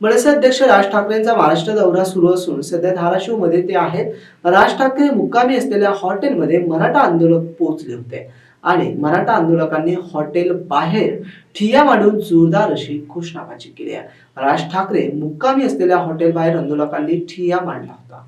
मनसे अध्यक्ष राज ठाकरेंचा महाराष्ट्र दौरा सुरू असून सध्या धाराशिवमध्ये ते आहेत. राज ठाकरे मुक्कामी असलेल्या हॉटेलमध्ये मराठा आंदोलक पोहोचले होते आणि मराठा आंदोलकांनी हॉटेल बाहेर ठिया मांडून जोरदार अशी घोषणाबाजी केली आहे. राज ठाकरे मुक्कामी असलेल्या हॉटेल बाहेर आंदोलकांनी ठिया मांडला होता.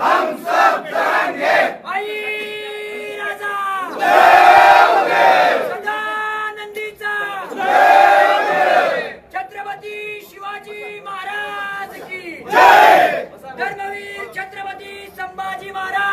हम सब जगाएंगे आई राजा! छत्रपती शिवाजी महाराज की! धर्मवीर छत्रपती संभाजी महाराज!